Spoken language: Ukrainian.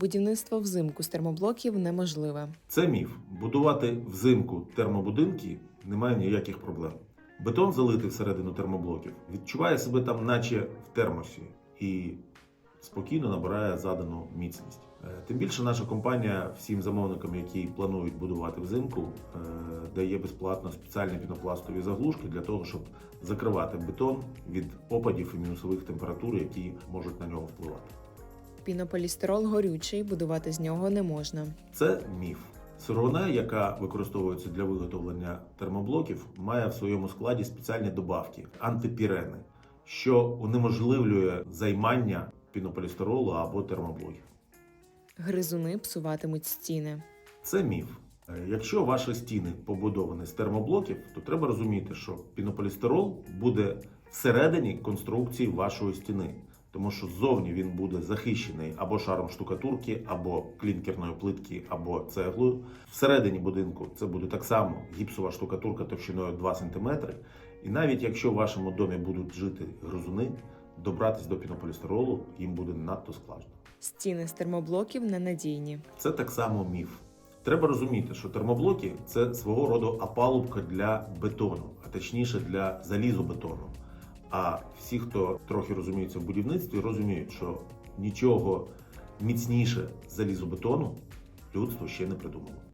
Будівництво взимку з термоблоків неможливе. Це міф. Будувати взимку термобудинки немає ніяких проблем. Бетон залитий всередину термоблоків відчуває себе там, наче в термосі, і спокійно набирає задану міцність. Е, Тим більше наша компанія всім замовникам, які планують будувати взимку, е, дає безплатно спеціальні пінопластові заглушки для того, щоб закривати бетон від опадів і мінусових температур, які можуть на нього впливати. Пінополістирол горючий, будувати з нього не можна. Це міф. Сировина, яка використовується для виготовлення термоблоків, має в своєму складі спеціальні добавки антипірени, що унеможливлює займання пінополістиролу або термоблоків. Гризуни псуватимуть стіни. Це міф. Якщо ваші стіни побудовані з термоблоків, то треба розуміти, що пінополістирол буде всередині конструкції вашої стіни, тому що ззовні він буде захищений або шаром штукатурки, або клінкерної плитки, або цеглою. Всередині будинку це буде так само гіпсова штукатурка товщиною 2 см. І навіть якщо в вашому домі будуть жити гризуни, добратись до пінополістиролу їм буде надто складно. Стіни з термоблоків ненадійні. Це так само міф. Треба розуміти, що термоблоки це свого роду опалубка для бетону, а точніше для залізобетону. А всі, хто трохи розуміється в будівництві, розуміють, що нічого міцніше залізобетону людство ще не придумало.